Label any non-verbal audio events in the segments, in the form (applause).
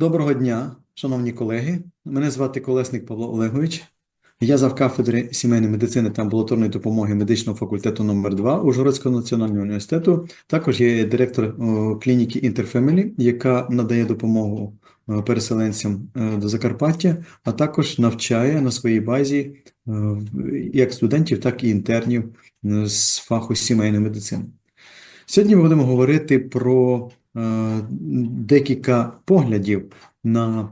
Доброго дня, шановні колеги. Мене звати Колесник Павло Олегович. Я завкафедри сімейної медицини та амбулаторної допомоги медичного факультету номер 2 Ужгородського національного університету. Також є директор клініки Інтерфемілі, яка надає допомогу е, переселенцям е, до Закарпаття, а також навчає на своїй базі е, як студентів, так і інтернів е, з фаху сімейної медицини. Сьогодні ми будемо говорити про е, декілька поглядів на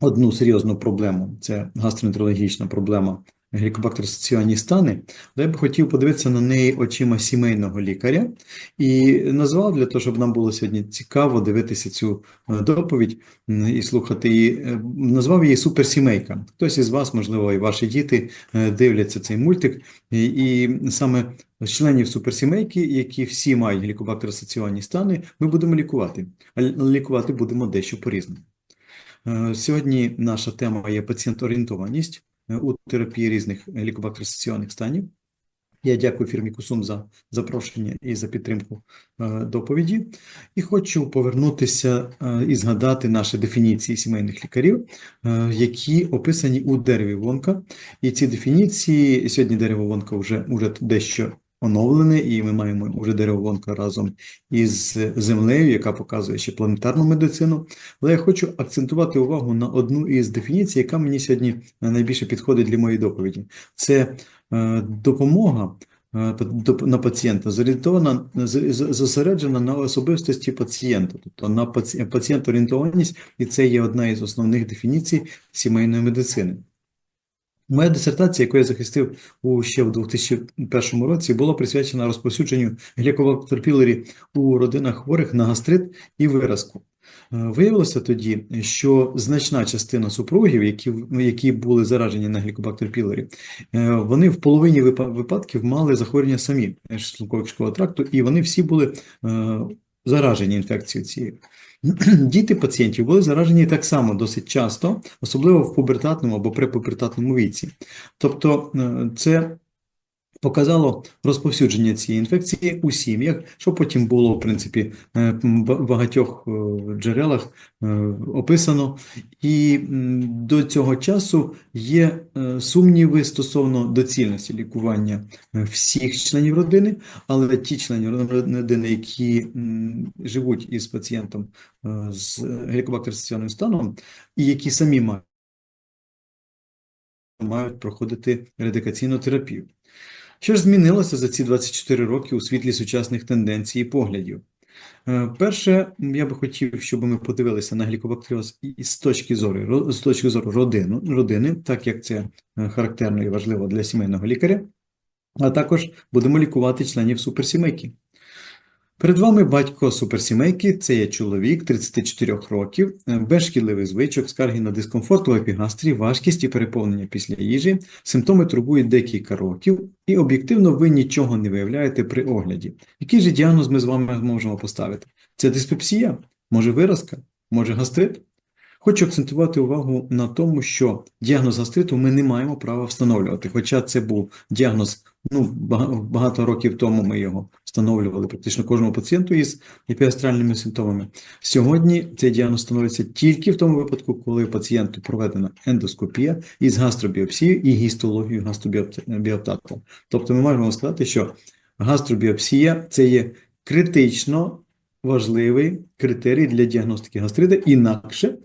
одну серйозну проблему. Це гастроентерологічна проблема глікобактер-асоційовані стани. Але я би хотів подивитися на неї очима сімейного лікаря і назвав для того, щоб нам було сьогодні цікаво дивитися цю е, доповідь і слухати її. е, Назвав її суперсімейка. Хтось із вас, можливо, і ваші діти е, дивляться цей мультик, і, саме членів суперсімейки, які всі мають глікобактер-асоційовані стани, ми будемо лікувати. А лікувати будемо дещо по-різному. Е, Сьогодні наша тема є пацієнт-орієнтованість у терапії різних глікобактер-асоційованих станів. Я дякую фірмі Кусум за запрошення і за підтримку е, доповіді. І хочу повернутися е, і згадати наші дефініції сімейних лікарів, е, які описані у дереві Вонка. І ці дефініції сьогодні дерево Вонка вже, вже дещо оновлене, і ми маємо вже дерево Вонка разом із землею, яка показує ще планетарну медицину. Але я хочу акцентувати увагу на одну із дефініцій, яка мені сьогодні найбільше підходить для моєї доповіді. Це е, допомога е, на пацієнта зорієнтована, зосереджена на особистості пацієнта, тобто на паці- пацієнт-орієнтованість, і це є одна із основних дефініцій сімейної медицини. Моя дисертація, яку я захистив у, ще в 2001 році, була присвячена розповсюдженню глікобактер пілорі у родинах хворих на гастрит і виразку. Е, Виявилося тоді, що значна частина супругів, які, які були заражені на глікобактер пілорі, е, вони в половині випадків мали захворювання самі шлунково-кишкового тракту, і вони всі були е, заражені інфекцією цією. (clears throat) Діти пацієнтів були заражені так само досить часто, особливо в пубертатному або припубертатному віці. Тобто е, це показало розповсюдження цієї інфекції у сім'ях, що потім було, в принципі, е, в багатьох е, джерелах е, описано. І до цього часу є сумніви стосовно доцільності лікування всіх членів родини, але ті члени родини, які живуть із пацієнтом з глікобактер-асоційованим станом, і які самі мають, проходити радикаційну терапію. Що ж змінилося за ці 24 роки у світлі сучасних тенденцій і поглядів? Е, Перше, я би хотів, щоб ми подивилися на глікобактеріоз з точки зору, з точки зору родину, родини, так як це е, характерно і важливо для сімейного лікаря, а також будемо лікувати членів суперсімейки. Перед вами батько суперсімейки, це є чоловік 34 років, е, без шкідливих звичок, скарги на дискомфорт у епігастрі, важкість і переповнення після їжі. Симптоми турбують декілька років, і об'єктивно ви нічого не виявляєте при огляді. Який же діагноз ми з вами можемо поставити? Це диспепсія? Може виразка? Може гастрит? Хочу акцентувати увагу на тому, що діагноз гастриту ми не маємо права встановлювати, хоча це був діагноз, ну, багато років тому ми його встановлювали практично кожному пацієнту із епігастральними симптомами. Сьогодні цей діагноз становиться тільки в тому випадку, коли пацієнту проведена ендоскопія із гастробіопсією і гістологією гастробіоптату. Тобто ми можемо сказати, що гастробіопсія це є критично важливий критерій для діагностики гастрита, інакше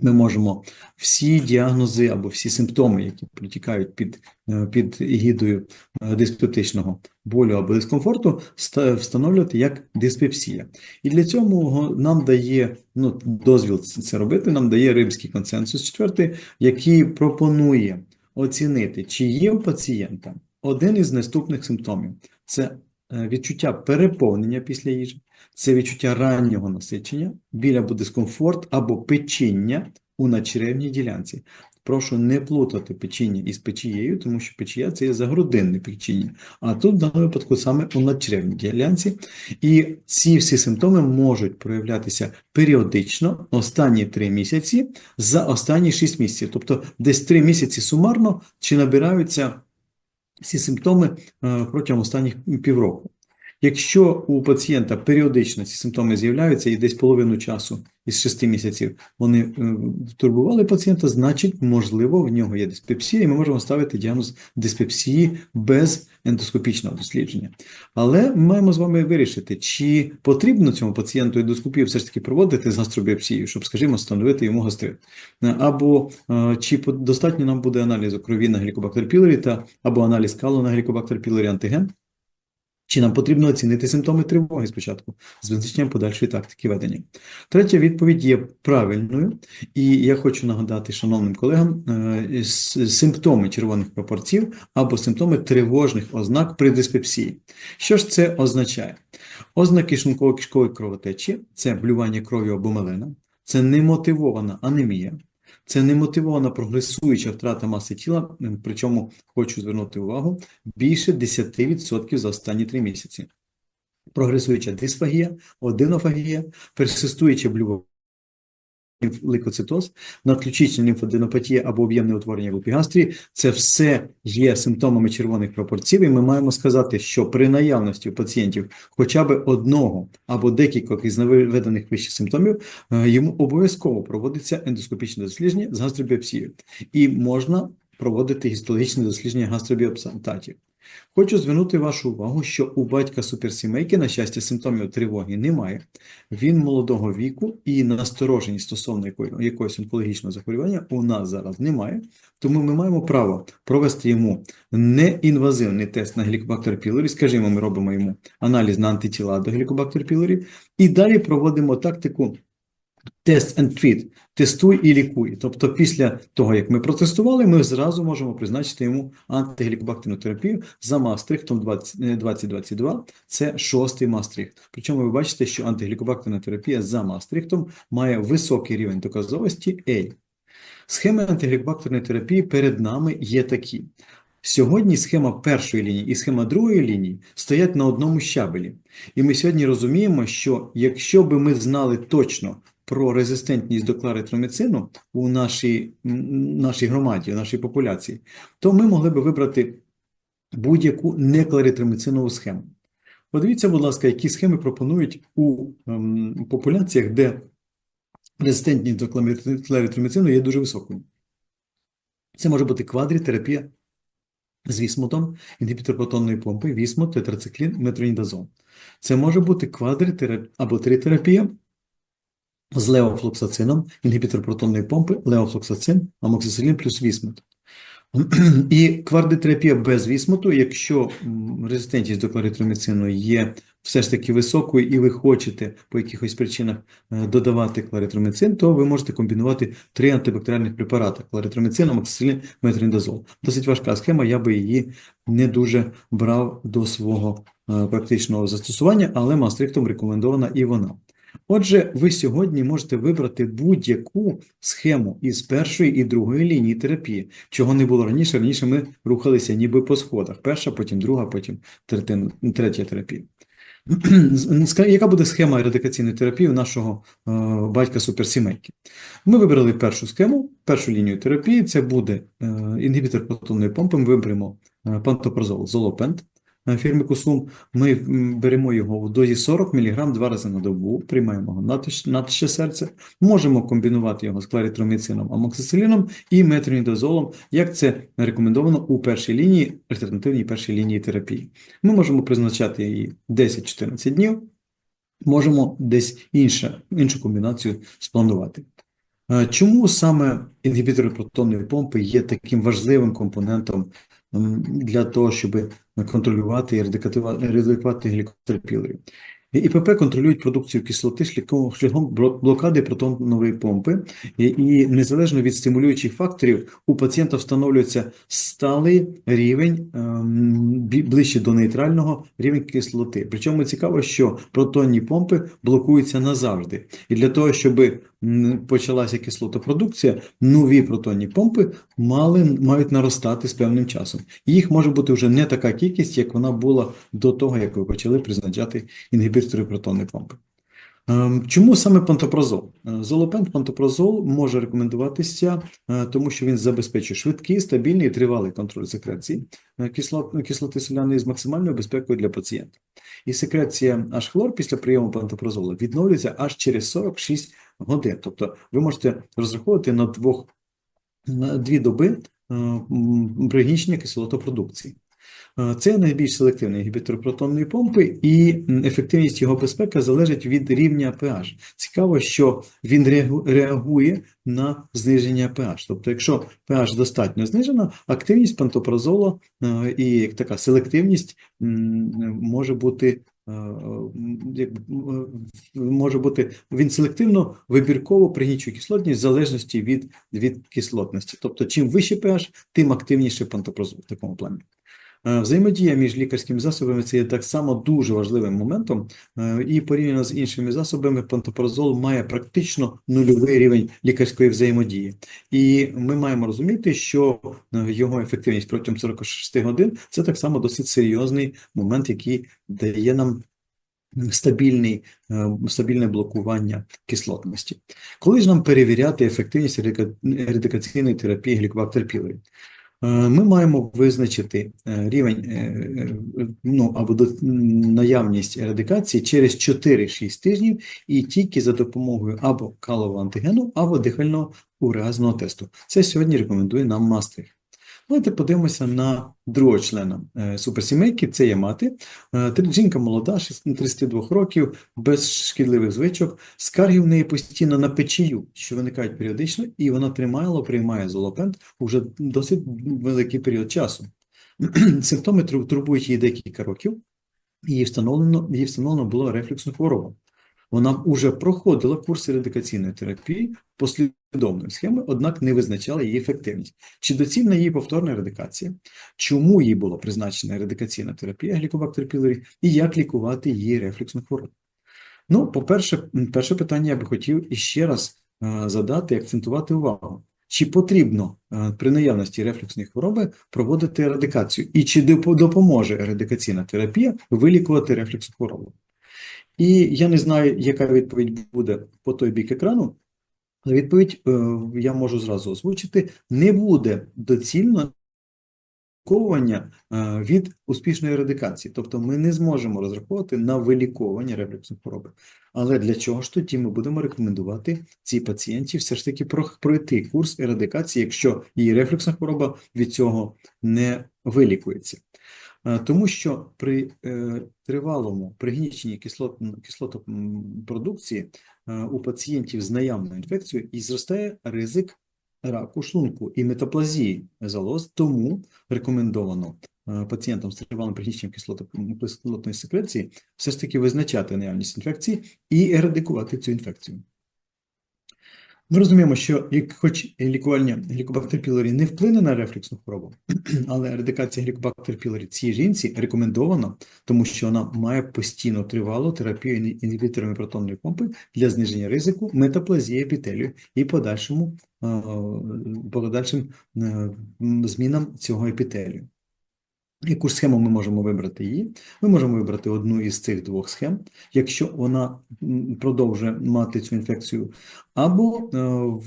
ми можемо всі діагнози або всі симптоми, які протікають під, е, під егідою е, диспептичного болю або дискомфорту, ста- встановлювати як диспепсія. І для цього нам дає ну, дозвіл це робити, нам дає Римський консенсус четвертий, який пропонує оцінити, чи є у пацієнта один із наступних симптомів. Це відчуття переповнення після їжі, це відчуття раннього насичення, біль або дискомфорт або печіння у надчеревній ділянці. Прошу не плутати печіння із печією, тому що печія це є загрудинне печіння, а тут в даному випадку саме у надчеревній ділянці. І ці всі симптоми можуть проявлятися періодично останні 3 місяці за останні 6 місяців. Тобто десь 3 місяці сумарно чи набираються ці симптоми е, протягом останніх півроку. Якщо у пацієнта періодично ці симптоми з'являються і десь половину часу із 6 місяців вони е, турбували пацієнта, значить, можливо, в нього є диспепсія, і ми можемо ставити діагноз диспепсії без ендоскопічного дослідження. Але ми маємо з вами вирішити, чи потрібно цьому пацієнту ендоскопію все ж таки проводити з гастробіопсією, щоб, скажімо, встановити йому гастрит. Е, Або е, чи достатньо нам буде аналізу крові на Helicobacter pylori та або аналіз калу на Helicobacter pylori антиген, чи нам потрібно оцінити симптоми тривоги спочатку з визначенням подальшої тактики ведення. Третя відповідь є правильною, і я хочу нагадати шановним колегам е, симптоми червоних прапорців або симптоми тривожних ознак при диспепсії. Що ж це означає? Ознаки шлунково-кишкової кровотечі це блювання кров'ю або мелена, це немотивована анемія, це немотивована прогресуюча втрата маси тіла, м, причому хочу звернути увагу, більше 10% за останні 3 місяці. Прогресуюча дисфагія, одинофагія, персистуюче блювання, лейкоцитоз, надключична лімфоденопатія або об'ємне утворення в епігастрії – це все є симптомами червоних прапорців, і ми маємо сказати, що при наявності у пацієнтів хоча б одного або декількох із наведених вище симптомів, е, йому обов'язково проводиться ендоскопічне дослідження з гастробіопсією. І можна проводити гістологічне дослідження гастробіопсантатів. Хочу звернути вашу увагу, що у батька суперсімейки, на щастя, симптомів тривоги немає. Він молодого віку і настороженість стосовно якогось онкологічного захворювання у нас зараз немає. Тому ми маємо право провести йому неінвазивний тест на Helicobacter pylori. Скажімо, ми робимо йому аналіз на антитіла до Helicobacter pylori і далі проводимо тактику Test and treat, тестуй і лікуй. Тобто, після того, як ми протестували, ми зразу можемо призначити йому антигелікобактерну терапію за Мастрихтом 20 е, 2022. Це шостий Мастрихт. Причому ви бачите, що антигелікобактерна терапія за Мастрихтом має високий рівень доказовості A. Схеми антигелікобактерної терапії перед нами є такі. Сьогодні схема першої лінії і схема другої лінії стоять на одному щабелі. І ми сьогодні розуміємо, що якщо би ми знали точно про резистентність до кларитроміцину у нашій, нашій громаді, у нашій популяції, то ми могли би вибрати будь-яку некларитроміцинову схему. Подивіться, будь ласка, які схеми пропонують у ем, популяціях, де резистентність до кларит- кларитроміцину є дуже високою. Це може бути квадрітерапія з вісмутом, інгібітор помпи, вісмут, тетрациклін, метронідазол. Це може бути квадритерапія або тритерапія з леофлоксацином, інгібітор протонної помпи, леофлоксацин, амоксисилін плюс вісмут. (clears throat) І квардитерапія без вісмуту, якщо резистентність до кларитроміцину є все ж таки високою, і ви хочете по якихось причинах е, додавати кларитроміцин, то ви можете комбінувати три антибактеріальних препарати: кларитроміцин, амоксисилін, метронідазол. Досить важка схема, я би її не дуже брав до свого е, практичного застосування, але мастрихтом рекомендована і вона. Отже, ви сьогодні можете вибрати будь-яку схему із першої і другої лінії терапії, чого не було раніше. Раніше ми рухалися ніби по сходах. Перша, потім друга, потім третя терапія. Яка буде схема ерадикаційної терапії у нашого е, батька суперсімейки? Ми вибрали першу схему, першу лінію терапії. Це буде е, інгібітор протонної помпи. Ми виберемо е, пантопразол, золопент фірми Ми беремо його в дозі 40 мг два рази на добу, приймаємо його на тисяче серця. Можемо комбінувати його з кларитроміцином, амоксисиліном і метронідазолом, як це рекомендовано у першій лінії, альтернативній першій лінії терапії. Ми можемо призначати її 10-14 днів, можемо десь інше, іншу комбінацію спланувати. Е, Чому саме інгібітори протонної помпи є таким важливим компонентом для того, щоб контролювати і ерадикувати глікотерапілію? ІПП контролюють продукцію кислоти шляхом, блокади протонової помпи, і, незалежно від стимулюючих факторів у пацієнта встановлюється сталий рівень ем, ближче до нейтрального рівень кислоти. Причому цікаво, що протонні помпи блокуються назавжди. І для того, щоб почалася кислотопродукція, нові протонні помпи мали, мають наростати з певним часом. Їх може бути вже не така кількість, як вона була до того, як ви почали призначати інгібітори протонної помпи. Ем, Чому саме пантопрозол? Е, Золопент пантопрозол може рекомендуватися, е, тому що він забезпечує швидкий, стабільний і тривалий контроль секреції е, кислоти соляної з максимальною безпекою для пацієнта. І секреція H-хлор після прийому пантопрозолу відновлюється аж через 46 годин. Тобто ви можете розраховувати на двох на дві доби пригнічення кислотопродукції. Це найбільш селективний інгібітор протонної помпи, і ефективність його безпеки залежить від рівня pH. Цікаво, що він реагує на зниження pH. Тобто, якщо pH достатньо знижено, активність пантопрозолу е, і така селективність може бути. Може бути він селективно вибірково пригнічує кислотність в залежності від, від кислотності. Тобто, чим вище pH, тим активніше пантопрозол в такому плані. Е, Взаємодія між лікарськими засобами це є так само дуже важливим моментом, е, і порівняно з іншими засобами, пантопрозол має практично нульовий рівень лікарської взаємодії. І ми маємо розуміти, що е, його ефективність протягом 46 годин це так само досить серйозний момент, який дає нам стабільний, стабільне блокування кислотності. Коли ж нам перевіряти ефективність ерадика- терапії глікобактер пілорі? Е, Ми маємо визначити е, рівень е, е, ну, або до- наявність ерадикації через 4-6 тижнів і тільки за допомогою або калового антигену, або дихального уреазного тесту. Це сьогодні рекомендує нам Мастрих. Давайте подивимося на другого члена е, суперсімейки, це є мати. Е, Жінка молода, 32 років, без шкідливих звичок. Скарги в неї постійно на печію, що виникають періодично, і вона тримала, приймає золопент уже досить великий період часу. (clears throat) Симптоми турбують її декілька років, їй встановлено, їй встановлено було рефлюксну хворобу. Вона вже проходила курси радикаційної терапії послідовної схеми, однак не визначала її ефективність. Чи доцільна її повторна радикація? Чому їй була призначена радикаційна терапія глікобактер пілорі і як лікувати її рефлюксну хворобу? Ну, по-перше, перше питання я би хотів іще раз е, задати і акцентувати увагу. Чи потрібно е, при наявності рефлюксної хвороби проводити радикацію? І чи допоможе радикаційна терапія вилікувати рефлюксну хворобу? І я не знаю, яка відповідь буде по той бік екрану, відповідь е, я можу зразу озвучити: не буде доцільно ліковування е, від успішної радикації. Тобто ми не зможемо розраховувати на виліковування рефлюксної хвороби. Але для чого ж тоді ми будемо рекомендувати цій пацієнті все ж таки про- пройти курс ерадикації, якщо її рефлюксна хвороба від цього не вилікується? Е, Тому що при е, тривалому пригніченні кислот, кислотопродукції е, у пацієнтів з наявною інфекцією і зростає ризик раку шлунку і метаплазії залоз, тому рекомендовано пацієнтам з тривалим пригніченням кислотної секреції все ж таки визначати наявність інфекції і ерадикувати цю інфекцію. Ми розуміємо, що хоч лікування глікобактер пілорі не вплине на рефлюксну хворобу, (clears throat) але ерадикація глікобактер пілорі цій жінці рекомендована, тому що вона має постійно тривалу терапію інгібіторами протонної помпи для зниження ризику метаплазії епітелію і подальшому, е, подальшим е, змінам цього епітелію. Яку ж схему ми можемо вибрати її? Ми можемо вибрати одну із цих двох схем, якщо вона продовжує мати цю інфекцію, або е,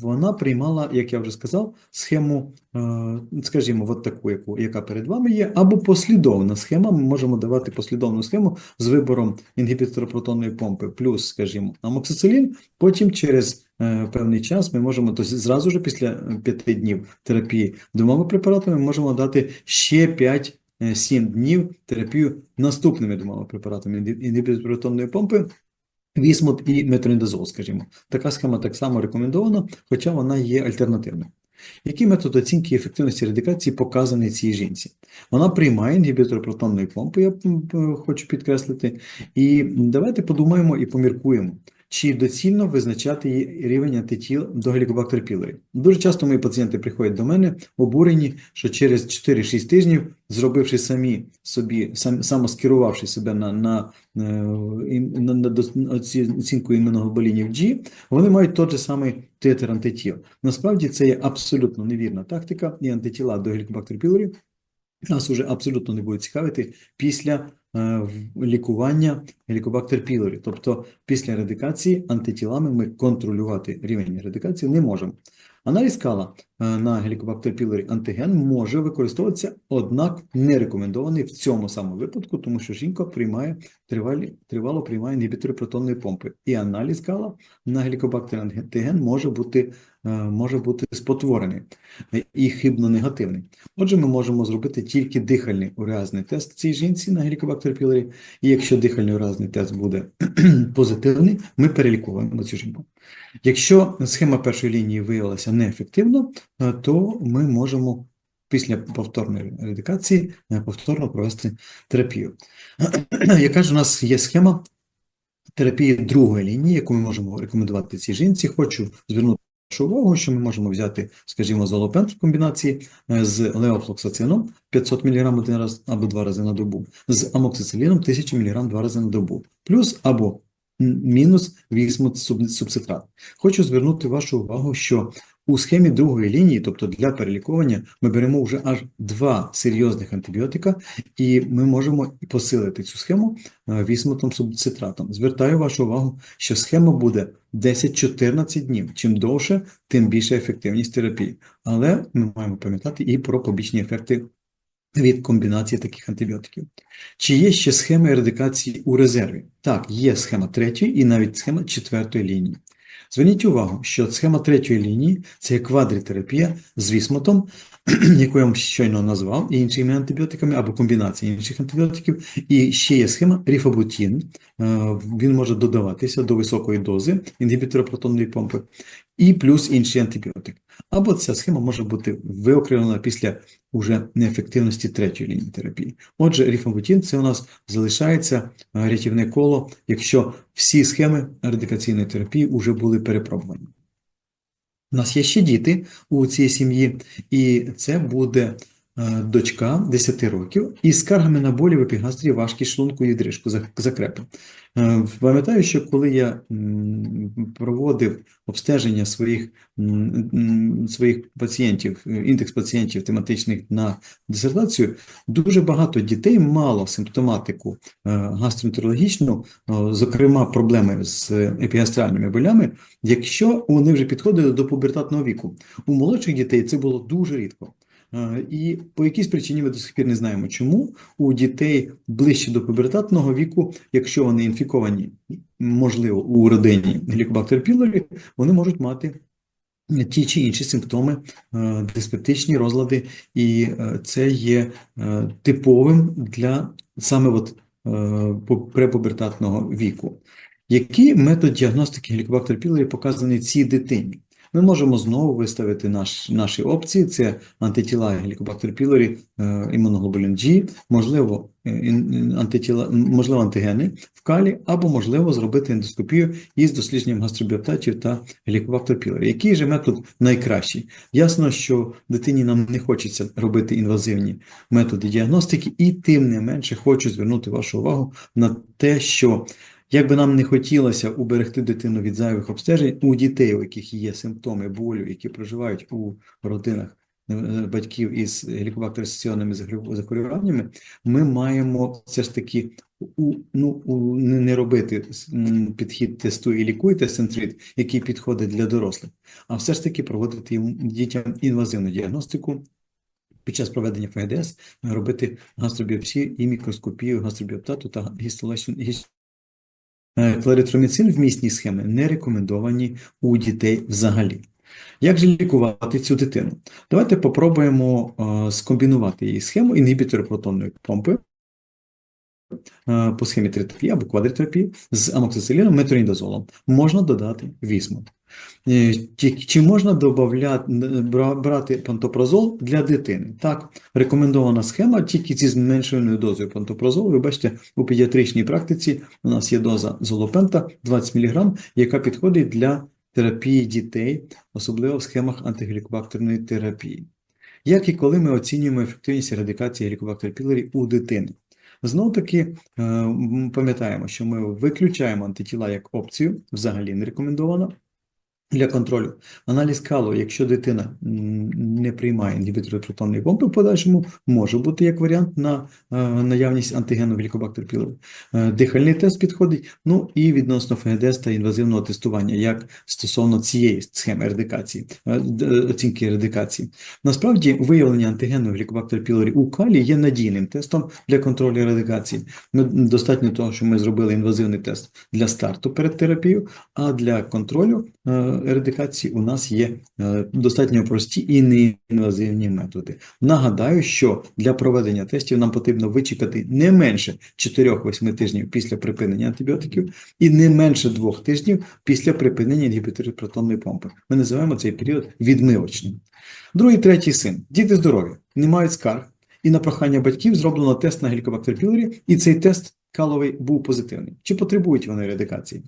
вона приймала, як я вже сказав, схему, е, скажімо, от таку, яку, яка перед вами є, або послідовна схема. Ми можемо давати послідовну схему з вибором інгібітора протонної помпи плюс, скажімо, амоксицилін. Потім через е, певний час ми можемо, тобто зразу ж після п'яти днів терапії двома препаратами можемо дати ще 5 7 днів терапію наступними двома препаратами інгібітор помпи, вісмут і метронідазол, скажімо. Така схема так само рекомендована, хоча вона є альтернативною. Який метод оцінки ефективності радикації показаний цій жінці? Вона приймає інгібітор протонної помпи, я хочу підкреслити, і давайте подумаємо і поміркуємо, чи доцільно визначати її рівень антитіл до глікобактер пілорі. Дуже часто мої пацієнти приходять до мене обурені, що через 4-6 тижнів, зробивши самі собі, сам, самоскерувавши себе на, на, е, на, на оцінку імуноглобулінів G, вони мають той же самий титр антитіл. Насправді це є абсолютно невірна тактика, і антитіла до глікобактер пілорі нас уже абсолютно не будуть цікавити після лікування Helicobacter pylori. Тобто після радикації антитілами ми контролювати рівень радикації не можемо. Аналіз кала е, на Helicobacter pylori антиген може використовуватися, однак не рекомендований в цьому самому випадку, тому що жінка приймає тривалі, тривало приймає інгібітори протонної помпи. І аналіз кала на Helicobacter антиген може бути, е, може бути спотворений е, і хибно негативний. Отже, ми можемо зробити тільки дихальний уреазний тест цій жінці на Helicobacter pylori, і якщо дихальний уреазний тест буде (clears throat) позитивний, ми переліковуємо цю жінку. Якщо схема першої лінії виявилася неефективно, то ми можемо після повторної радикації е, повторно провести терапію. (clears throat) Яка ж у нас є схема терапії другої лінії, яку ми можемо рекомендувати цій жінці? Хочу звернути вашу увагу, що ми можемо взяти, скажімо, золопент в комбінації е, з леофлоксацином 500 мг один раз або два рази на добу, з амоксициліном 1000 мг два рази на добу, плюс або мінус суб- субцитрат. Хочу звернути вашу увагу, що у схемі другої лінії, тобто для переліковання, ми беремо вже аж два серйозних антибіотика, і ми можемо посилити цю схему е, вісмутом субцитратом. Звертаю вашу увагу, що схема буде 10-14 днів. Чим довше, тим більша ефективність терапії. Але ми маємо пам'ятати і про побічні ефекти від комбінації таких антибіотиків. Чи є ще схеми ерадикації у резерві? Так, є схема третьої і навіть схема четвертої лінії. Зверніть увагу, що схема третьої лінії це є квадрітерапія з вісмотом, (clears throat) яку я вам щойно назвав, і іншими антибіотиками або комбінації інших антибіотиків. І ще є схема ріфабутін. Е, Він може додаватися до високої дози інгібітора протонної помпи, і плюс інший антибіотик. Або ця схема може бути виокремлена після уже неефективності третьої лінії терапії. Отже, ріфабутін це у нас залишається е, рятівне коло, якщо всі схеми радикаційної терапії вже були перепробувані. У нас є ще діти у цій сім'ї, і це буде дочка 10 років із скаргами на болі в епігастрії, важкість шлунку і дрижку, зак- закрепи. Е, Пам'ятаю, що коли я проводив обстеження своїх, своїх пацієнтів, е, індекс пацієнтів тематичних на дисертацію, дуже багато дітей мало симптоматику е, гастроентерологічну, е, зокрема проблеми з епігастральними болями, якщо вони вже підходили до пубертатного віку. У молодших дітей це було дуже рідко. Е, І по якійсь причині ми до сих пір не знаємо, чому у дітей ближче до пубертатного віку, якщо вони інфіковані, можливо, у родині Helicobacter pylori, вони можуть мати ті чи інші симптоми, е, диспептичні розлади, і е, це є типовим для саме от, препубертатного віку. Який метод діагностики Helicobacter pylori показаний цій дитині? Ми можемо знову виставити наш, наші опції: це антитіла Helicobacter pylori, е, імуноглобулін G, можливо, е, антитіла, можливо, антигени в калі, або можливо зробити ендоскопію із дослідженням гастробіоптатів та Helicobacter pylori. Який же метод найкращий? Ясно, що дитині нам не хочеться робити інвазивні методи діагностики, і тим не менше хочу звернути вашу увагу на те, що як би нам не хотілося уберегти дитину від зайвих обстежень, у дітей, у яких є симптоми болю, які проживають у родинах е, батьків із гелікобактеріонними захворюваннями, ми маємо все ж таки у, ну, у, не, робити підхід тесту і лікуйте центрит, який підходить для дорослих, а все ж таки проводити дітям інвазивну діагностику. Під час проведення ФГДС робити гастробіопсію і мікроскопію гастробіоптату та гістологічну Е, Кларитроміцин в місній схемі не рекомендовані у дітей взагалі. Як же лікувати цю дитину? Давайте попробуємо е, скомбінувати її схему інгібітори протонної помпи е, по схемі тритерапії або квадритерапії з амоксициліном, метронідазолом. Можна додати вісмут. Е, Чи, можна додавати, брати пантопрозол для дитини? Так, рекомендована схема тільки зі зменшеною дозою пантопрозолу. Ви бачите, у педіатричній практиці у нас є доза золопента 20 мг, яка підходить для терапії дітей, особливо в схемах антиглікобактерної терапії. Як і коли ми оцінюємо ефективність ерадикації Helicobacter pylori у дитини? Знову таки е, пам'ятаємо, що ми виключаємо антитіла як опцію, взагалі не рекомендовано. Для контролю. Аналіз калу, якщо дитина не приймає інгібітори протонної помпи в подальшому, може бути як варіант на е, наявність антигену глікобактер пілорі. Е, Дихальний тест підходить, ну і відносно ФГДС та інвазивного тестування, як стосовно цієї схеми ерадикації, е, оцінки ерадикації. Насправді, виявлення антигену глікобактер пілорі у калі є надійним тестом для контролю ерадикації. Ми, достатньо того, що ми зробили інвазивний тест для старту перед терапією, а для контролю ерадикації у нас є е, достатньо прості і неінвазивні методи. Нагадаю, що для проведення тестів нам потрібно вичекати не менше 4-8 тижнів після припинення антибіотиків і не менше 2 тижнів після припинення інгібіторів помпи. Ми називаємо цей період відмивочним. Другий, третій син. Діти здорові, не мають скарг. І на прохання батьків зроблено тест на глікобактер пілорі, і цей тест каловий був позитивний. Чи потребують вони ерадикації?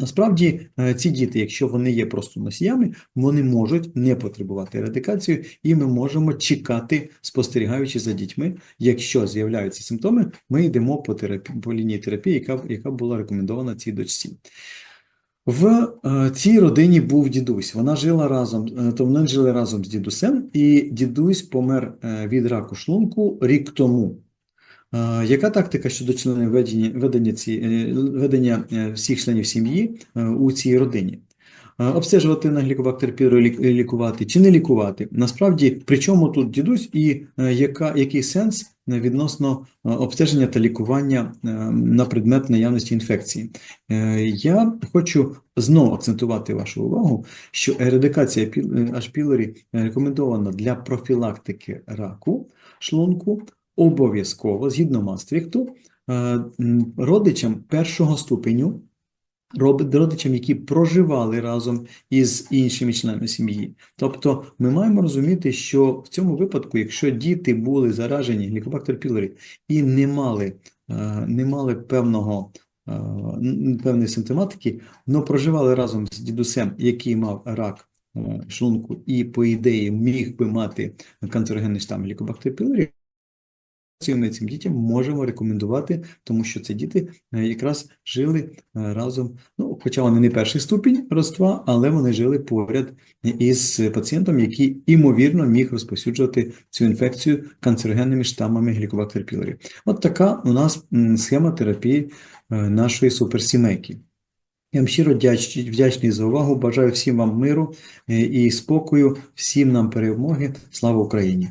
Насправді, е, ці діти, якщо вони є просто носіями, вони можуть не потребувати ерадикацію, і ми можемо чекати, спостерігаючи за дітьми. Якщо з'являються симптоми, ми йдемо по терапії, по лінії терапії, яка, яка була рекомендована цій дочці. В е, цій родині був дідусь. Вона жила разом, е, то вони жили разом з дідусем, і дідусь помер від раку шлунку рік тому. Яка тактика щодо членів ведення, ці, е, ведення е, всіх членів сім'ї е, у цій родині? Обстежувати на глікобактер лікувати чи не лікувати? Насправді, при чому тут дідусь і яка, який сенс відносно обстеження та лікування на предмет наявності інфекції? Я хочу знову акцентувати вашу увагу, що ерадикація піл- е, H. pylori рекомендована для профілактики раку шлунку обов'язково, згідно Мастрихту, е, родичам першого ступеню, родичам, які проживали разом із іншими членами сім'ї. Тобто ми маємо розуміти, що в цьому випадку, якщо діти були заражені глікобактер пілорі і не мали, е, не мали певного, е, певної симптоматики, але проживали разом з дідусем, який мав рак шлунку і, по ідеї, міг би мати канцерогенний штам глікобактер пілорі, ми цим дітям можемо рекомендувати, тому що це діти е, якраз жили е, разом, ну, хоча вони не перший ступінь родства, але вони жили поряд із пацієнтом, який імовірно міг розповсюджувати цю інфекцію канцерогенними штамами глікобактер пілорі. От така у нас схема терапії е, нашої суперсімейки. Я вам щиро вдячний, за увагу. Бажаю всім вам миру е, і спокою, всім нам перемоги. Слава Україні!